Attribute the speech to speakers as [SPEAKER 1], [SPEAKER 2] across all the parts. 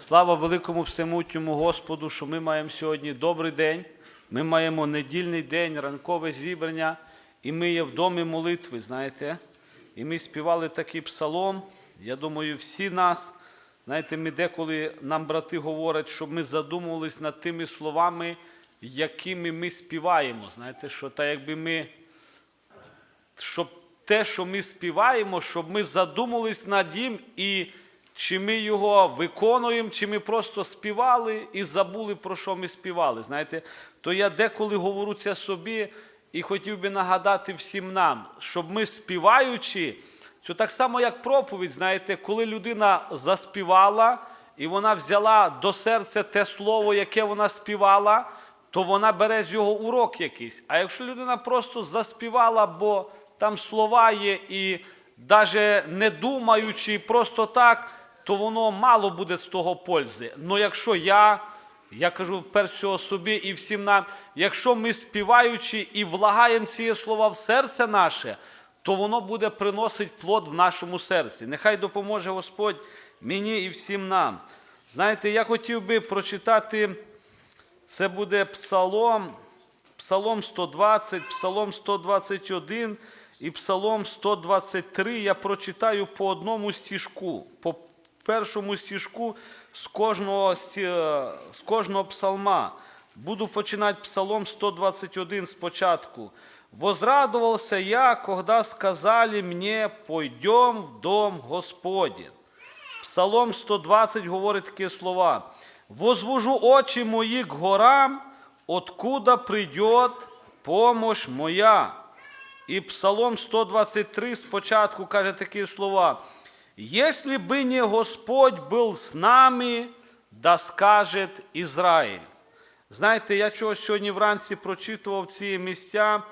[SPEAKER 1] Слава великому всемутньому Господу, що ми маємо сьогодні добрий день. Ми маємо недільний день, ранкове зібрання, і ми є в домі молитви, знаєте. І ми співали такий псалом. Я думаю, всі нас, знаєте, ми деколи нам брати говорять, щоб ми задумувались над тими словами, якими ми співаємо. Знаєте, що так якби ми щоб те, що ми співаємо, щоб ми задумались над ним і чи ми його виконуємо, чи ми просто співали і забули, про що ми співали. Знаєте, то я деколи говорю це собі і хотів би нагадати всім нам, щоб ми співаючи, це так само, як проповідь, знаєте, коли людина заспівала і вона взяла до серця те слово, яке вона співала, то вона бере з його урок якийсь. А якщо людина просто заспівала, бо там слова є, і навіть не думаючи, просто так, то воно мало буде з того пользи. Ну якщо я, я кажу перш всього собі і всім нам, якщо ми співаючи і влагаємо ці слова в серце наше, то воно буде приносити плод в нашому серці. Нехай допоможе Господь мені і всім нам. Знаєте, я хотів би прочитати, це буде псалом, псалом 120, псалом 121 і псалом 123. Я прочитаю по одному стіжку, по першому стіжку з кожного, з кожного псалма. Буду починати псалом 121 спочатку. «Возрадовался я, когда сказали мне, пойдем в дом Господень». Псалом 120 говорить такі слова. «Возвожу очі мої к горам, откуда придет помощь моя». І Псалом 123 спочатку каже такі слова. «Если бы не Господь был с нами, да скажет Ізраїль». Знаєте, я чогось сьогодні вранці прочитував ці місця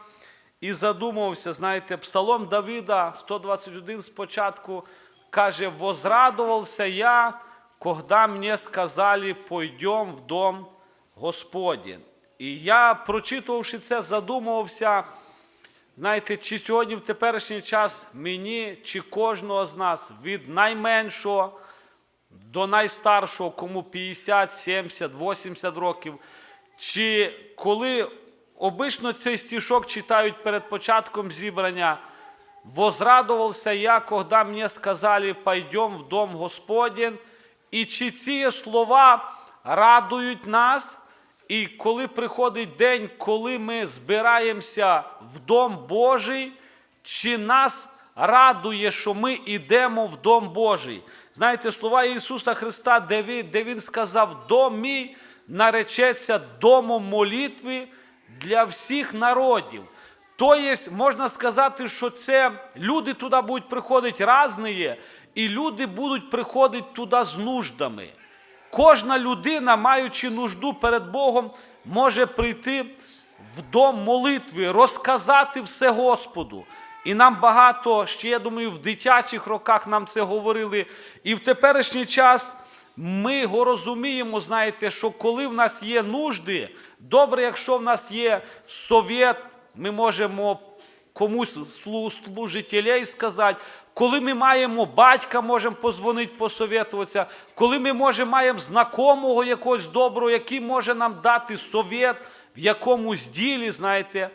[SPEAKER 1] і задумався, знаєте, Псалом Давіда 121 спочатку каже, «Возрадовался я, когда мне сказали, пойдем в дом Господень». І я, прочитувавши це, задумувався, знаєте, чи сьогодні в теперішній час мені, чи кожного з нас від найменшого до найстаршого, кому 50, 70, 80 років, чи коли обично цей стішок читають перед початком зібрання, возрадувався я, когда мені сказали, пойдем в дом Господень, і чи ці слова радують нас, і коли приходить день, коли ми збираємося в Дом Божий, чи нас радує, що ми йдемо в Дом Божий? Знаєте, слова Ісуса Христа, де Він, де він сказав, дом мій наречеться домом молитви для всіх народів. Тобто, можна сказати, що це люди туди будуть приходити різні, і люди будуть приходити туди з нуждами. Кожна людина, маючи нужду перед Богом, може прийти в дом молитви, розказати все Господу. І нам багато, ще я думаю, в дитячих роках нам це говорили. І в теперішній час ми його розуміємо, знаєте, що коли в нас є нужди, добре, якщо в нас є совєт, ми можемо комусь слу- служителей сказати, коли ми маємо батька, можемо позвонити, посовітуватися, коли ми можемо маємо знакомого якогось доброго, який може нам дати совет в якомусь ділі, знаєте.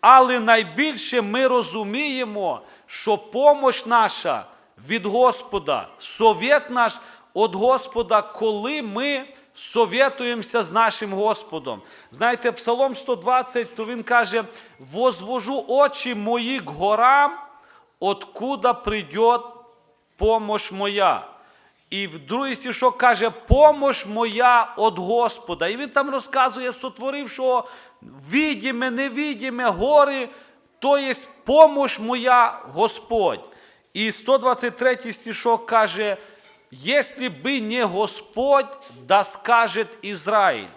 [SPEAKER 1] Але найбільше ми розуміємо, що помощ наша від Господа, совет наш від Господа, коли ми совєтуємося з нашим Господом. Знаєте, Псалом 120, то він каже: возвожу очі мої к горам, откуда придет помощь моя. І в другий стишок каже, помощь моя від Господа. І він там розказує, сотворив, що відіме, невідіме, гори, то є помощь моя Господь. І 123 стишок каже, «Если би не Господь, да скажет Ізраїль».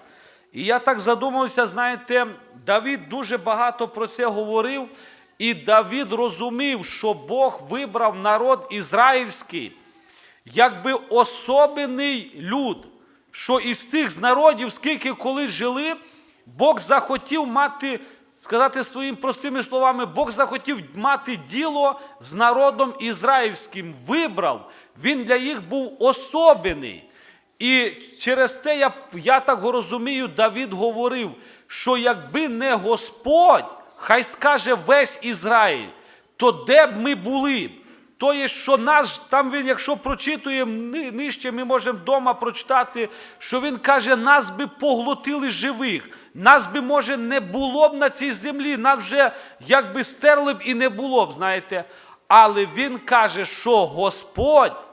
[SPEAKER 1] І я так задумався, знаєте, Давід дуже багато про це говорив, і Давід розумів, що Бог вибрав народ ізраїльський якби особений люд, що із тих народів, скільки колись жили, Бог захотів мати, сказати своїми простими словами, Бог захотів мати діло з народом ізраїльським, вибрав. Він для їх був особений. І через те я, я так розумію, Давід говорив, що якби не Господь, хай скаже весь Ізраїль, то де б ми були? То є, що нас, там він, якщо прочитуємо нижче, ми можемо вдома прочитати, що він каже, нас би поглотили живих, нас би, може, не було б на цій землі, нас вже якби стерли б і не було б, знаєте. Але він каже, що Господь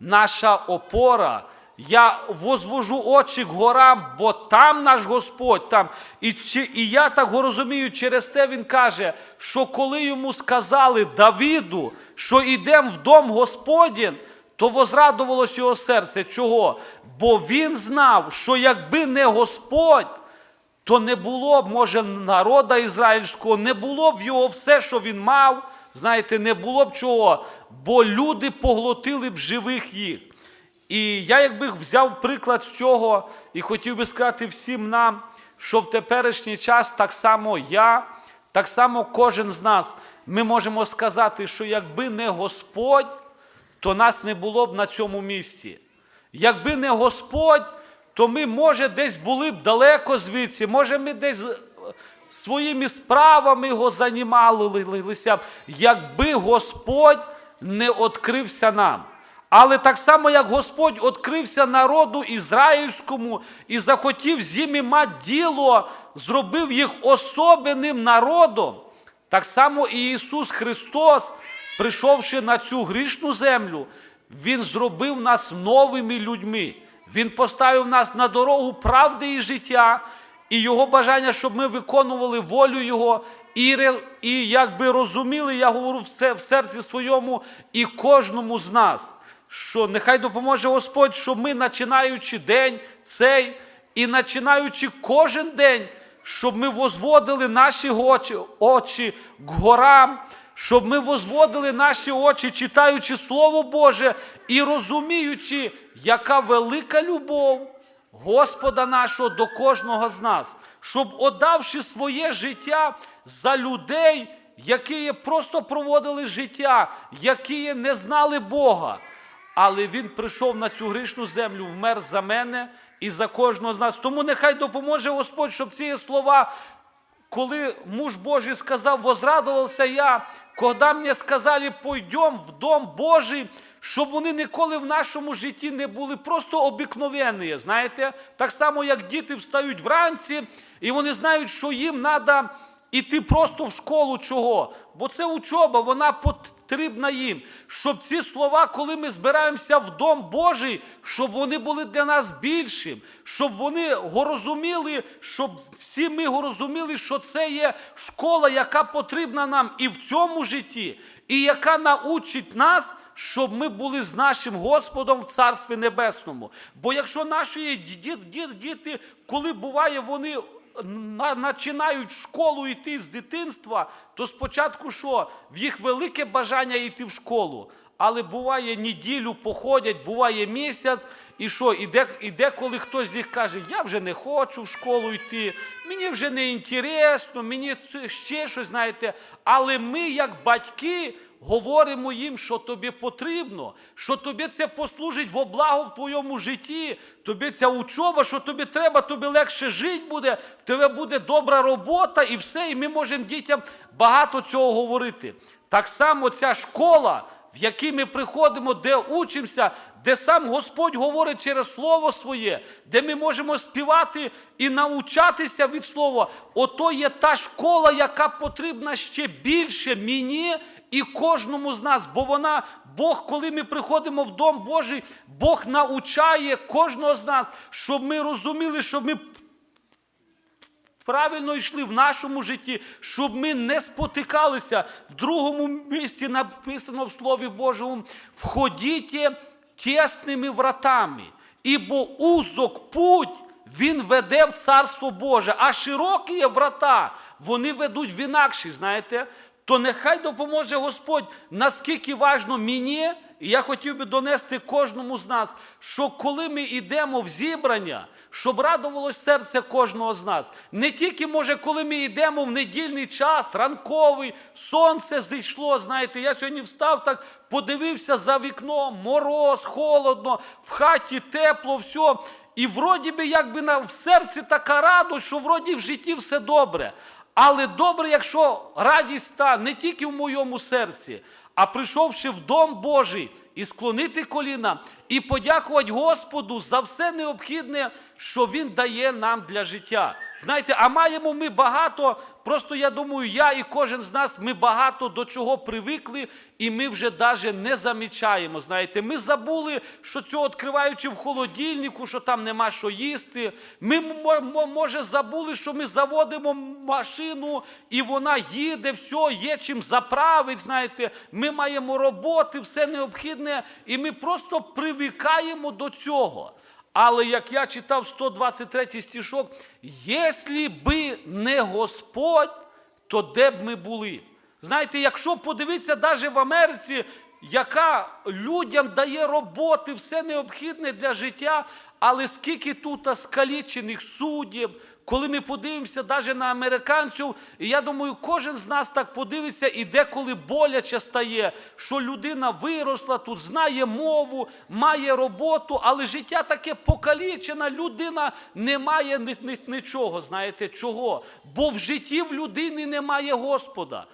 [SPEAKER 1] наша опора. Я возвожу очі к горам, бо там наш Господь. там. І, і я так розумію, через те він каже, що коли йому сказали Давіду, що йдемо в дом Господній, то возрадувалось його серце. Чого? Бо він знав, що якби не Господь, то не було б, може, народа ізраїльського, не було б його все, що він мав. Знаєте, не було б чого, бо люди поглотили б живих їх. І я якби взяв приклад з цього і хотів би сказати всім нам, що в теперішній час так само я, так само кожен з нас, ми можемо сказати, що якби не Господь, то нас не було б на цьому місці. Якби не Господь, то ми, може, десь були б далеко звідси, може, ми десь е, своїми справами його займалися б, якби Господь не відкрився нам. Але так само, як Господь відкрився народу ізраїльському і захотів з ними мати діло, зробив їх особенним народом, так само і Ісус Христос, прийшовши на цю грішну землю, Він зробив нас новими людьми. Він поставив нас на дорогу правди і життя, і Його бажання, щоб ми виконували волю Його, і, і якби розуміли, я говорю це в серці своєму і кожному з нас, що нехай допоможе Господь, щоб ми, починаючи день цей і починаючи кожен день, щоб ми возводили наші очі, к горам, щоб ми возводили наші очі, читаючи Слово Боже і розуміючи, яка велика любов Господа нашого до кожного з нас, щоб отдавши своє життя за людей, які просто проводили життя, які не знали Бога. Але Він прийшов на цю грішну землю, вмер за мене і за кожного з нас. Тому нехай допоможе Господь, щоб ці слова, коли муж Божий сказав, возрадувався я, коли мені сказали, пойдем в дом Божий, щоб вони ніколи в нашому житті не були просто обикновенні. Знаєте, так само, як діти встають вранці, і вони знають, що їм треба іти просто в школу чого. Бо це учоба, вона потрібна їм. Щоб ці слова, коли ми збираємося в Дом Божий, щоб вони були для нас більшим, щоб вони розуміли, щоб всі ми розуміли, що це є школа, яка потрібна нам і в цьому житті, і яка научить нас. Щоб ми були з нашим Господом в Царстві Небесному. Бо якщо наші ді- ді- діти, коли буває, вони починають школу йти з дитинства, то спочатку що? В їх велике бажання йти в школу. Але буває неділю походять, буває місяць, і що, і, де, і деколи хтось з них каже, я вже не хочу в школу йти, мені вже не інтересно, мені ще щось, знаєте. Але ми, як батьки, говоримо їм, що тобі потрібно, що тобі це послужить во благо в твоєму житті, тобі ця учоба, що тобі треба, тобі легше жити буде, в тебе буде добра робота і все. І ми можемо дітям багато цього говорити. Так само ця школа, в якій ми приходимо, де учимося, де сам Господь говорить через Слово Своє, де ми можемо співати і навчатися від Слова, ото є та школа, яка потрібна ще більше мені і кожному з нас. Бо вона, Бог, коли ми приходимо в Дом Божий, Бог навчає кожного з нас, щоб ми розуміли, щоб ми правильно йшли в нашому житті, щоб ми не спотикалися. В другому місці написано в Слові Божому: входіть тісними вратами, ібо узок путь він веде в Царство Боже, а широкі врата, вони ведуть в інакші, знаєте. То нехай допоможе Господь, наскільки важно мені і я хотів би донести кожному з нас, що коли ми йдемо в зібрання, щоб радувалось серце кожного з нас. Не тільки, може, коли ми йдемо в недільний час, ранковий, сонце зійшло. Знаєте, я сьогодні встав так, подивився за вікном, мороз, холодно, в хаті тепло, все. І вроді би, якби в серці така радость, що вроді в житті все добре. Але добре, якщо радість та не тільки в моєму серці, а прийшовши в дом Божий і склонити коліна, і подякувати Господу за все необхідне, що Він дає нам для життя. Знаєте, а маємо ми багато, просто я думаю, я і кожен з нас, ми багато до чого привикли, і ми вже навіть не замічаємо. Знаєте, ми забули, що цього відкриваючи в холодильнику, що там нема що їсти. Ми, мо- мо- може, забули, що ми заводимо машину, і вона їде, все, є чим заправить. Знаєте, ми маємо роботи, все необхідне, і ми просто привикаємо до цього. Але як я читав 123 стішок, якщо би не Господь, то де б ми були? Знаєте, якщо подивитися навіть в Америці, яка людям дає роботи, все необхідне для життя, але скільки тут скалічених суддів, коли ми подивимося навіть на американців, і я думаю, кожен з нас так подивиться, і деколи боляче стає, що людина виросла, тут знає мову, має роботу, але життя таке покалічене, людина не має ні- ні- нічого. Знаєте чого? Бо в житті в людини немає Господа.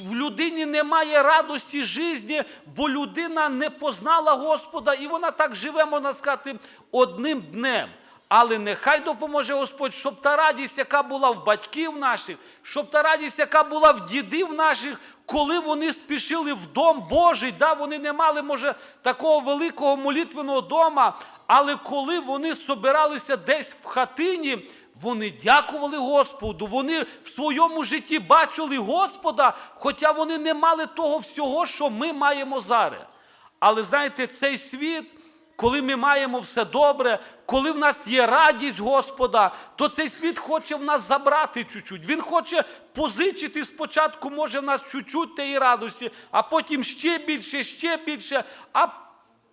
[SPEAKER 1] В людині немає радості житті, бо людина не познала Господа, і вона так живе, можна сказати, одним днем. Але нехай допоможе Господь, щоб та радість, яка була в батьків наших, щоб та радість, яка була в дідів наших, коли вони спішили в дом Божий, да, вони не мали, може, такого великого молитвеного дома, але коли вони собиралися десь в хатині, вони дякували Господу, вони в своєму житті бачили Господа, хоча вони не мали того всього, що ми маємо зараз. Але знаєте, цей світ, коли ми маємо все добре, коли в нас є радість Господа, то цей світ хоче в нас забрати чуть-чуть. Він хоче позичити спочатку, може, в нас чуть-чуть тієї радості, а потім ще більше, ще більше. А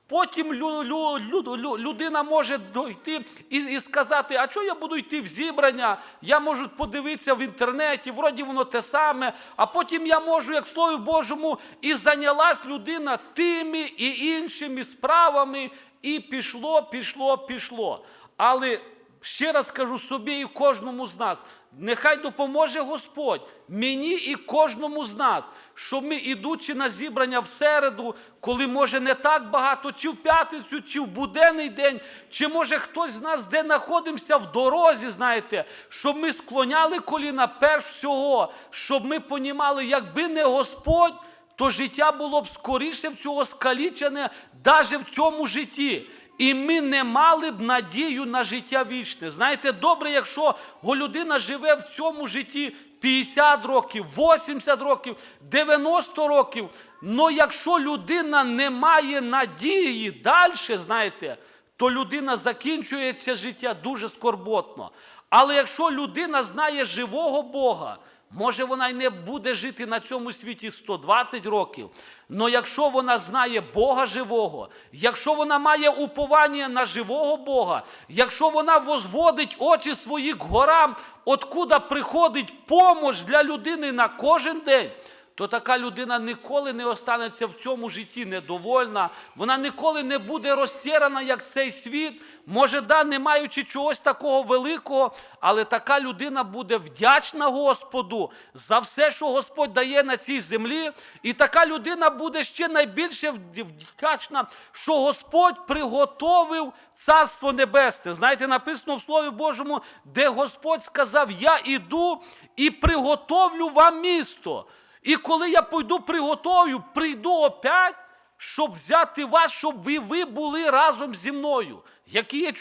[SPEAKER 1] Потім лю, лю, лю, лю, людина може дойти і, і сказати, а чого я буду йти в зібрання? Я можу подивитися в інтернеті, вроді воно те саме, а потім я можу, як Слові Божому, і зайнялась людина тими і іншими справами, і пішло, пішло, пішло. Але ще раз кажу собі і кожному з нас, нехай допоможе Господь мені і кожному з нас, що ми, ідучи на зібрання в середу, коли може не так багато, чи в п'ятницю, чи в буденний день, чи може хтось з нас, де знаходимося в дорозі, знаєте, щоб ми склоняли коліна перш всього, щоб ми понімали, якби не Господь, то життя було б скоріше в цього скалічене, навіть в цьому житті. І ми не мали б надію на життя вічне. Знаєте, добре, якщо людина живе в цьому житті 50 років, 80 років, 90 років. але якщо людина не має надії далі, знаєте, то людина закінчує це життя дуже скорботно. Але якщо людина знає живого Бога, Може, вона й не буде жити на цьому світі 120 років. але якщо вона знає Бога живого, якщо вона має уповання на живого Бога, якщо вона возводить очі свої к горам, откуда приходить помощ для людини на кожен день, то така людина ніколи не останеться в цьому житті недовольна, вона ніколи не буде розтірана, як цей світ. Може, да, не маючи чогось такого великого, але така людина буде вдячна Господу за все, що Господь дає на цій землі. І така людина буде ще найбільше вдячна, що Господь приготовив Царство Небесне. Знаєте, написано в Слові Божому, де Господь сказав: Я іду і приготовлю вам місто. І коли я пойду приготую, прийду опять, щоб взяти вас, щоб ви, ви були разом зі мною. Які є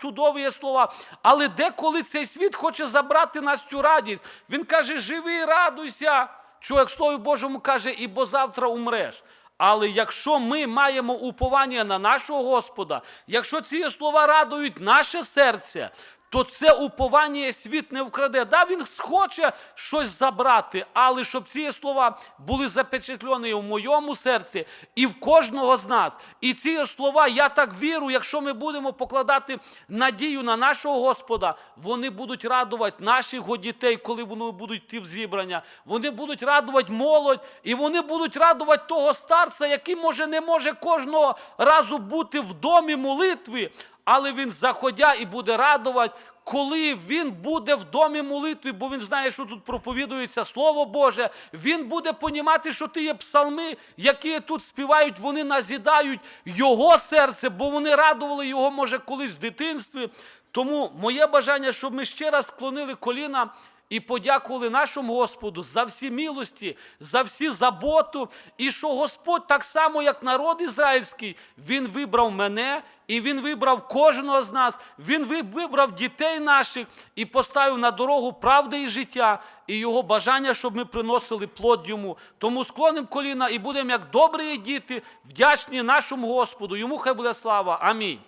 [SPEAKER 1] чудові слова. Але деколи цей світ хоче забрати нас цю радість. Він каже: живи, радуйся. В Слові Божому каже, і бо завтра умреш. Але якщо ми маємо уповання на нашого Господа, якщо ці слова радують наше серце,
[SPEAKER 2] то це уповання світ не вкраде. Да, він хоче щось забрати, але щоб ці слова були запечатлені в моєму серці і в кожного з нас. І ці слова, я так вірю, якщо ми будемо покладати надію на нашого Господа, вони будуть радувати наших дітей, коли вони будуть йти в зібрання. Вони будуть радувати молодь, і вони будуть радувати того старця, який може не може кожного разу бути в домі молитви, але він заходя і буде радувати, коли він буде в домі молитви, бо він знає, що тут проповідується Слово Боже, він буде понімати, що ти є псалми, які тут співають, вони назідають його серце, бо вони радували його, може, колись в дитинстві. Тому моє бажання, щоб ми ще раз склонили коліна і подякували нашому Господу за всі милості, за всі заботу, і що Господь, так само, як народ ізраїльський, Він вибрав мене, і Він вибрав кожного з нас, Він вибрав дітей наших і поставив на дорогу правди і життя, і його бажання, щоб ми приносили плод йому. Тому склонимо коліна і будемо, як добрі діти, вдячні нашому Господу. Йому хай буде слава. Амінь.